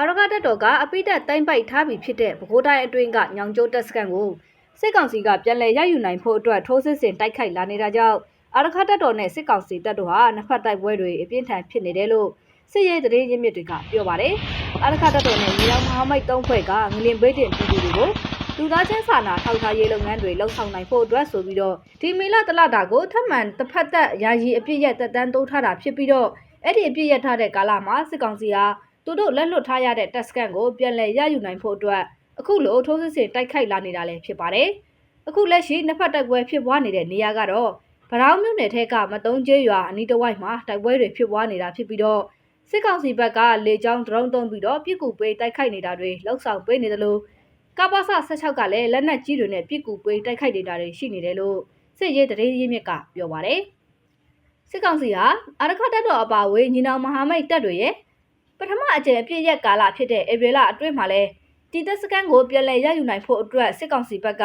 အာရကတက်တော်ကအပိတက်တိုင်းပိုက်ထားပြီးဖြစ်တဲ့ဗကိုးတိုင်းအတွင်းကညောင်ကျိုးတက်စကန်ကိုစစ်ကောင်စီကပြန်လည်ရယူနိုင်ဖို့အတွက်ထိုးစစ်ဆင်တိုက်ခိုက်လာနေတာကြောင့်အာရကတက်တော်နဲ့စစ်ကောင်စီတပ်တို့ဟာနှစ်ဖက်တိုက်ပွဲတွေအပြင်းထန်ဖြစ်နေတယ်လို့စစ်ရေးသတင်းရင်းမြစ်တွေကပြောပါတယ်။အာရကတက်တော်နဲ့ညီတော်မဟာမိတ်သုံးဖွဲ့ကငလင်ဘေးတင်ပြည်သူတွေကိုလူသားချင်းစာနာထောက်ထားရေးလုပ်ငန်းတွေလှုပ်ဆောင်နိုင်ဖို့အတွက်ဆိုပြီးတော့ဒီမေလတလတာကိုထပ်မံတစ်ဖက်သက်ယာယီအပြစ်ရက်တက်တန်းတိုးထားတာဖြစ်ပြီးတော့အဲ့ဒီအပြစ်ရက်ထားတဲ့ကာလမှာစစ်ကောင်စီဟာ သူတို့လက်လွတ်ထားရတဲ့တက်စကန်ကိုပြန်လည်ရယူနိုင်ဖို့အတွက်အခုလိုထိုးစစ်ဆင်တိုက်ခိုက်လာနေတာလည်းဖြစ်ပါတယ်။အခုလက်ရှိနှစ်ဖက်တိုက်ပွဲဖြစ်ပွားနေတဲ့နေရာကတော့ဗရောင်းမြို့နယ်ထဲကမတုံးကျဲရွာအနီးတစ်ဝိုက်မှာတိုက်ပွဲတွေဖြစ်ပွားနေတာဖြစ်ပြီးတော့စစ်ကောင်စီဘက်ကလေကြောင်းဒရုန်းသုံးပြီးတော့ပြစ်ကူပေးတိုက်ခိုက်နေတာတွေလှုပ်ဆောင်ပေးနေတယ်လို့ကပ္ပစ16ကလည်းလက်နက်ကြီးတွေနဲ့ပြစ်ကူပေးတိုက်ခိုက်နေတာတွေရှိနေတယ်လို့စစ်ရေးတရေရင်းမြစ်ကပြောပါတယ်။စစ်ကောင်စီဟာအာရခတ်တပ်တော်အပါအဝင်ညီနောင်မဟာမိတ်တပ်တွေရဲ့ ပထမအကြိမ်အပြည့်ရက်ကာလဖြစ်တဲ့ဧပြီလအတွင်းမှာလဲတီသက်စကန်ကိုပြန်လည်ရယူနိုင်ဖို့အတွက်စစ်ကောင်စီဘက်က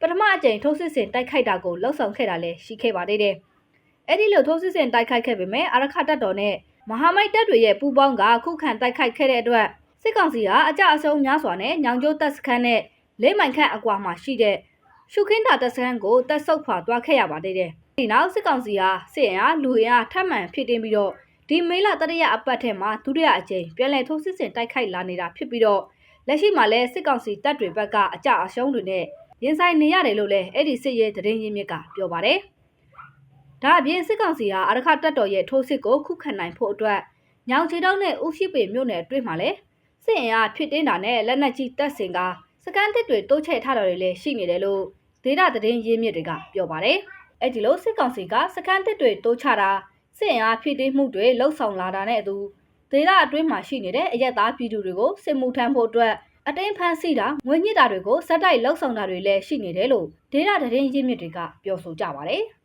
ပထမအကြိမ်ထိုးစစ်ဆင်တိုက်ခိုက်တာကိုလှုံ့ဆော်ခဲ့တာလည်းရှိခဲ့ပါသေးတယ်။အဲ့ဒီလိုထိုးစစ်ဆင်တိုက်ခိုက်ခဲ့ပေမဲ့အာရခတပ်တော်နဲ့မဟာမိတ်တပ်တွေရဲ့ပူးပေါင်းကခုခံတိုက်ခိုက်ခဲ့တဲ့အတွက်စစ်ကောင်စီဟာအကြအဆုံးများစွာနဲ့ညောင်ကျိုးတပ်စခန်းနဲ့လေးမိုင်ခန့်အကွာမှာရှိတဲ့ရှုခင်းတာတပ်စခန်းကိုတပ်ဆုပ်ခွာသွားခဲ့ရပါသေးတယ်။ဒီနောက်စစ်ကောင်စီဟာစစ်ရင်အားလူရင်အားထပ်မံဖြစ်တင်ပြီးတော့ ဒီမေလတတိယအပတ်ထဲမှာဒုတိယအကြိမ်ပြန်လည်ထိုးစစ်ဆင်တိုက်ခိုက်လာနေတာဖြစ်ပြီးတော့လက်ရှိမှာလည်းစစ်ကောင်စီတပ်တွေဘက်ကအကြအရှုံးတွေနဲ့ရင်ဆိုင်နေရတယ်လို့လည်းအဲ့ဒီစစ်ရေးသတင်းရင်းမြစ်ကပြောပါတယ်။ဒါအပြင်စစ်ကောင်စီဟာအရခတပ်တော်ရဲ့ထိုးစစ်ကိုခုခံနိုင်ဖို့အတွက်ညောင်ချေတောင်းနဲ့ဥရှိပေမြို့နယ်အတွင်းမှာလည်းစစ်အင်အားဖြစ်တင်းတာနဲ့လက်နက်ကြီးတပ်ဆင်ကစကန်တစ်တွေတိုးချဲ့ထားတာတွေလည်းရှိနေတယ်လို့ဒေတာသတင်းရင်းမြစ်တွေကပြောပါတယ်။အဲ့ဒီလိုစစ်ကောင်စီကစကန်တစ်တွေတိုးချတာ စစ်အင်အားဖြစ်တင်းမှုတွေလှုပ်ဆောင်လာတာနဲ့အတူဒေသအတွင်းမှာရှိနေတဲ့အရက်သားပြည်သူတွေကိုစစ်မှုထမ်းဖို့အတွက်အတင်းဖမ်းဆီးတာငွေညစ်တာတွေကိုစက်တိုက်လှုပ်ဆောင်တာတွေလည်းရှိနေတယ်လို့ဒေသသတင်းရင်းမြစ်တွေကပြောဆိုကြပါတယ်။